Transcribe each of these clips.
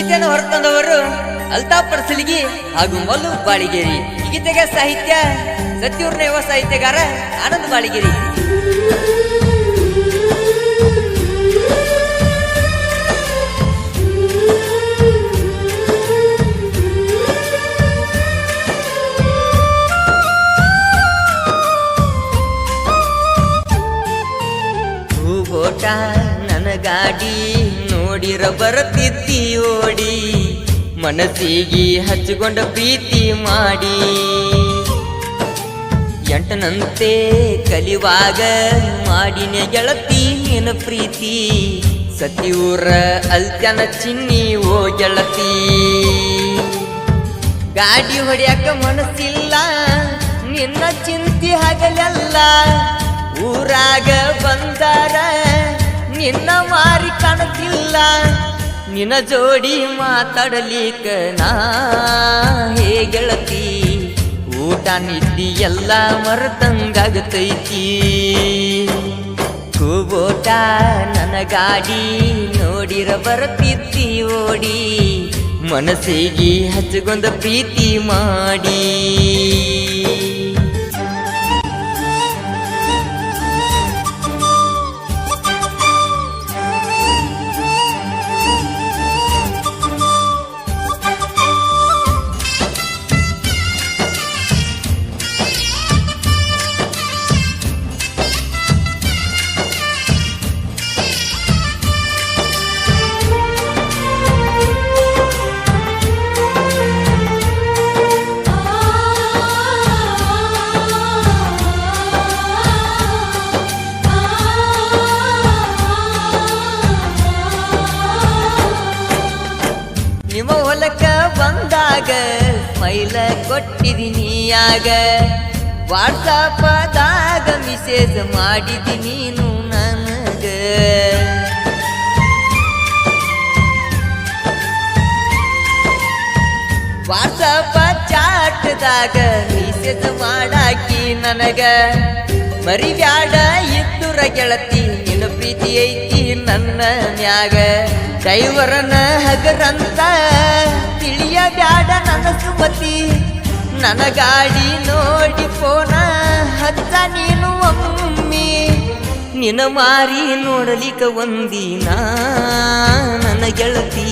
ಗೀತೆಯನ್ನು ಹೊರತಂದವರು ಅಲ್ತಾಫ್ ಪರ್ಸಲಿಗಿ ಹಾಗೂ ಮಲ್ಲು ಬಾಳಿಗೇರಿ. ಗೀತೆಗೆ ಸಾಹಿತ್ಯ ಸತ್ಯೂರ್ನ ಯುವ ಸಾಹಿತ್ಯಗಾರ ಆನಂದ್ ಬಾಳಿಗೇರಿ. ಗಾಡಿ ನೋಡಿರ ಬರುತ್ತಿದ್ದಿ ಓಡಿ ಮನಸ್ಸಿಗೆ ಹಚ್ಚಿಕೊಂಡ ಪ್ರೀತಿ ಮಾಡಿ. ಎಂಟನಂತೆ ಕಲಿವಾಗ ಮಾಡಿನ ಗೆಳತಿ ನಿನ್ನ ಪ್ರೀತಿ. ಸತಿಯೂರ ಅಲ್ತನ ಚಿನ್ನಿ ಓ ಗೆಳತಿ. ಗಾಡಿ ಹೊಡೆಯಕ ಮನಸ್ಸಿಲ್ಲ, ನಿನ್ನ ಚಿಂತಿ ಹಗಲೆಲ್ಲ. ಊರಾಗ ಬಂದಾರ ನಿನ್ನ ಮಾರಿ ಕಾಣುತ್ತಿಲ್ಲ. ನಿನ್ನ ಜೋಡಿ ಮಾತಾಡಲಿಕ್ಕ ನಾ ಹೇ ಗೆಳತಿ, ಊಟ, ನಿದ್ದಿ ಎಲ್ಲ ಮರೆತಂಗಾಗತೈತಿ. ಕೂಬೋಟ ನನ್ನ ಗಾಡಿ ನೋಡಿರ ಬರತಿತ್ತಿ ಓಡಿ, ಮನಸ್ಸಿಗೆ ಹಚ್ಚಿಕೊಂಡ ಪ್ರೀತಿ ಮಾಡಿ. ಬಂದಾಗ ಮೈಲ ಕೊಟ್ಟಿದ್ದೀನಿ ಆಗ ವಾಟ್ಸಪ್ಪದಾಗ ಮೆಸೇಜ್ ಮಾಡಿದಿ ನೀನು ನನಗ. ವಾಟ್ಸಪ್ ಚಾಟ್ದಾಗ ಮೆಸೇಜ್ ಮಾಡಾಕಿ ನನಗ. ಮರಿಬ್ಯಾಡ ಇದ್ದುರ ಗೆಳತಿ ಪ್ರೀತಿ ಐತಿ ನನ್ನ ನ್ಯಾಗ. ದೈವರನ ಹಗರಂತ ತಿಳಿಯ ಬ್ಯಾಡ ನನ್ನ ಸುಮತಿ ನನ್ನ ಗಾಡಿ ನೋಡಿ ಫೋನ ಹತ್ತ ನೀನು ಒಮ್ಮಿ. ನಿನ ಮಾರಿ ನೋಡಲಿಕ ಒಂದಿನ ನನ್ನ ಗೆಳತಿ.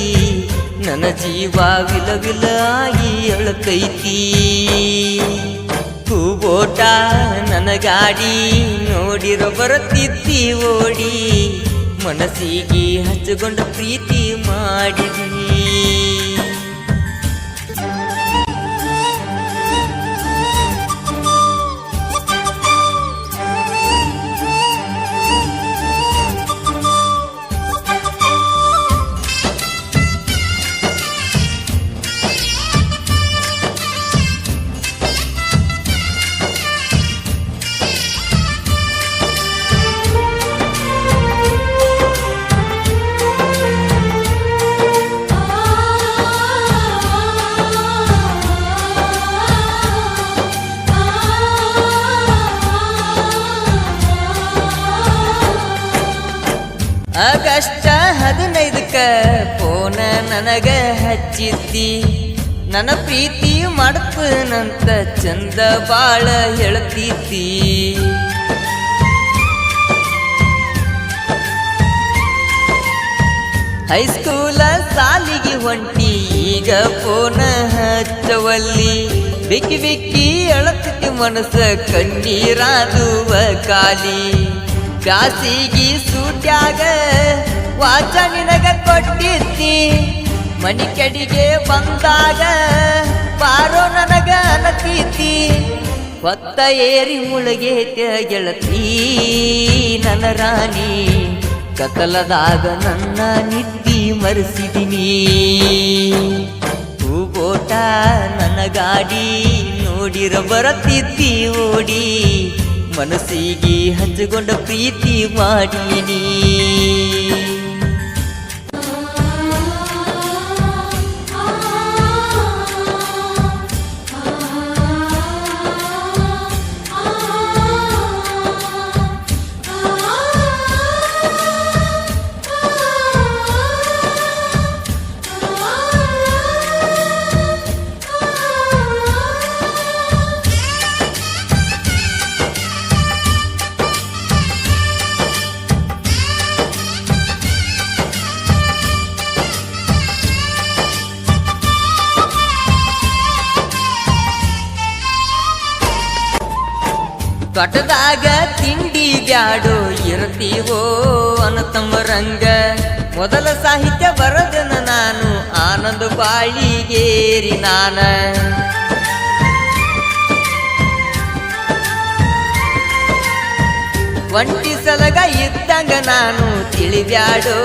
ನನ್ನ ಜೀವ ವಿಲ ವಿಲ ಆಗಿ ಅಳಕೈತಿ. ಹೂಬೋಟ ನನ್ನ ಗಾಡಿ ನೋಡಿರೋ ಬರುತ್ತಿದ್ದಿ ಓಡಿ ಮನಸ್ಸಿಗೆ ಹಚ್ಚಿಕೊಂಡು ಪ್ರೀತಿ ಮಾಡಿದಿ ಆಗಷ್ಟ ಹದಿನೈದಕ್ಕ ಫೋನ ನನಗ ಹಚ್ಚಿದ್ದಿ. ನನ್ನ ಪ್ರೀತಿ ಮಾಡ್ತನಂತ ಚಂದ ಬಾಳ ಹೇಳ್ತಿದ್ದಿ. ಹೈಸ್ಕೂಲ ಸಾಲಿಗೆ ಹೊಂಟಿ ಈಗ ಫೋನ ಹಚ್ಚವಲ್ಲಿ. ಬಿಕ್ಕಿ ಬಿಕ್ಕಿ ಅಳತತಿ ಮನಸ್ಸ ಕಣ್ಣೀರಾದುವ ಕಾಲಿ ಬ್ಯಾಸಿಗಿ ಸೂಟ್ಯಾಗ ವಾಚ ನಿನಗ ಕೊಟ್ಟಿದ್ದಿ ಮನಿ ಕಡಿಗೆ ಬಂದಾಗ ಬಾರೋ ನನಗ ಅನತೀತಿ. ಹೊತ್ತ ಏರಿ ಮುಳುಗೆ ಗೆಳತಿ ನನ್ನ ರಾಣಿ. ಕತ್ತಲದಾಗ ನನ್ನ ನಿದ್ದಿ ಮರೆಸಿದಿನಿ. ಹೂಗೋಟ ನನ್ನ ಗಾಡಿ ನೋಡಿರ ಬರತ್ತಿದ್ದಿ ಓಡಿ. ಮನಸ್ಸಿಗೆ ಹಚ್ಚಿಕೊಂಡ ಪ್ರೀತಿ ಮಾಡೀನಿ ತೊಟದಾಗ ತಿಂಡಿ ಬ್ಯಾಡೋ ಇರ್ತೀವೋ ಅನತಮ್ಮರಂಗ ಮೊದಲ ಸಾಹಿತ್ಯ ಬರದನ ನಾನು, ಆನಂದ ಬಾಳಿಗೇರಿ ನಾನ. ಒಂಟಿ ಸಲಗ ಇದ್ದಂಗ ನಾನು ತಿಳಿಬ್ಯಾಡೋ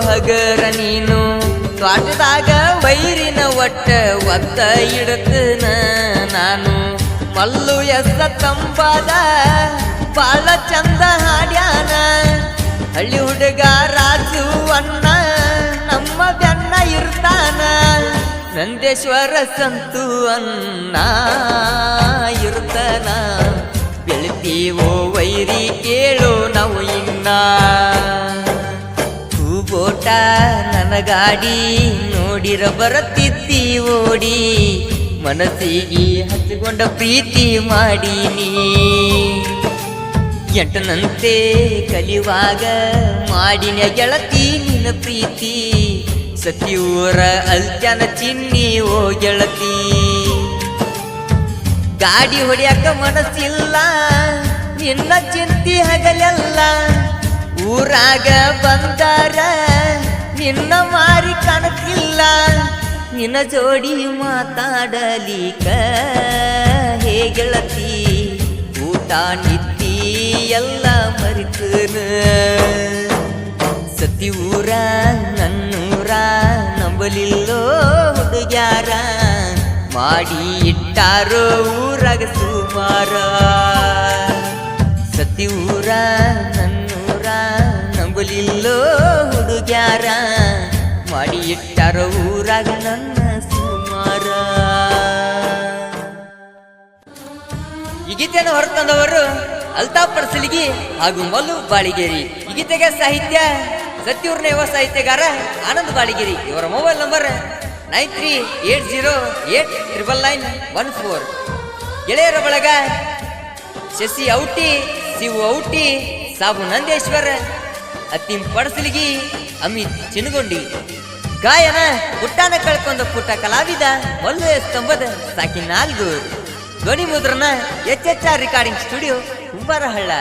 ಹಗರ ನೀನು. ತೋಟದಾಗ ವೈರಿನ ಒಟ್ಟ ಒತ್ತ ಇಡತನ ನಾನು. ಮಲ್ಲು ಎಸ್ಸ ತಂಪಾದ ಬಾಳ ಚಂದ ಹಾಡ್ಯಾನ. ಹಳ್ಳಿ ಹುಡುಗ ರಾಜು ಅಣ್ಣ, ನಮ್ಮ ಬೆನ್ನ ಇರ್ತಾನ. ನಂದೇಶ್ವರ ಸಂತು ಅನ್ನ ಇರ್ತಾನ. ಬೆಳಿತೀವೋ ವೈರಿ ಕೇಳು ನಾವು ಇನ್ನ. ಹೂಬೋಟ ನನ್ನ ಗಾಡಿ ನೋಡಿರ ಬರುತ್ತಿದ್ದಿ ಓಡಿ. ಮನಸ್ಸಿಗೆ ಹಚ್ಚಿಕೊಂಡ ಪ್ರೀತಿ ಮಾಡೀನಿ. ಎಂಟನಂತೆ ಕಲಿಯುವಾಗ ಮಾಡಿನ ಗೆಳತಿ ನಿನ್ನ ಪ್ರೀತಿ. ಸತಿಯೂರ ಅಲ್ಜನ ಚಿನ್ನಿ ಓ ಗೆಳತಿ. ಗಾಡಿ ಹೊಡೆಯಕ ಮನಸ್ಸಿಲ್ಲ, ನಿನ್ನ ಚಿಂತಿ ಹಗಲೆಲ್ಲ. ಊರಾಗ ಬಂದಾರ, ನಿನ್ನ ಮಾರಿ ಕಾಣತಿಲ್ಲ ನಿನ್ನ ಜೋಡಿ ಮಾತಾಡಲಿಕ ಹೇಗೆಳತಿ ಊಟ ನಿತ್ತಿ ಎಲ್ಲ ಮರಿತನ? ಸತಿ ಊರ ನನ್ನೂರ ನಂಬಲಿಲ್ಲೋ ಹುಡುಗ್ಯಾರ? ಮಾಡಿ ಇಟ್ಟಾರೋ ಊರಾಗ ಸುಮಾರ? ಸತಿ ಊರ ಈ ಗೀತೆಯನ್ನು ಹೊರತಂದವರು ಅಲ್ತಾಫ್ ಪರ್ಸಲಿಗಿ ಹಾಗೂ ಮಲ್ಲು ಬಾಳಿಗೇರಿ. ಈ ಗೀತೆಗೆ ಸಾಹಿತ್ಯ ಸತ್ಯೂರ್ನ ಯುವ ಸಾಹಿತ್ಯಗಾರ ಆನಂದ್ ಬಾಳಿಗೇರಿ. ಇವರ mobile number nine three eight zero eight triple nine one four. ಗೆಳೆಯರ ಬಳಗ ಶಶಿ ಔಟಿ, ಶಿವು ಔಟಿ, ಸಾಬು ನಂದೇಶ್ವರ್ ಅತ್ತಿಂ ಪಡಸಲಿಗಿ ಅಮಿತ್ ಚಿನಗೊಂಡಿ ಗಾಯನ, ಪುಟ್ಟಾನ ಕಳ್ಕೊಂಡ ಪುಟ್ಟ ಕಲಾವಿದ ಮಲ್ಲು ಸ್ತಂಭದ ಸಾಕಿ ನಾಲ್ಗೂರು ಧ್ವನಿ ಮುದ್ರಣ H H R recording studio Kumbarahalla.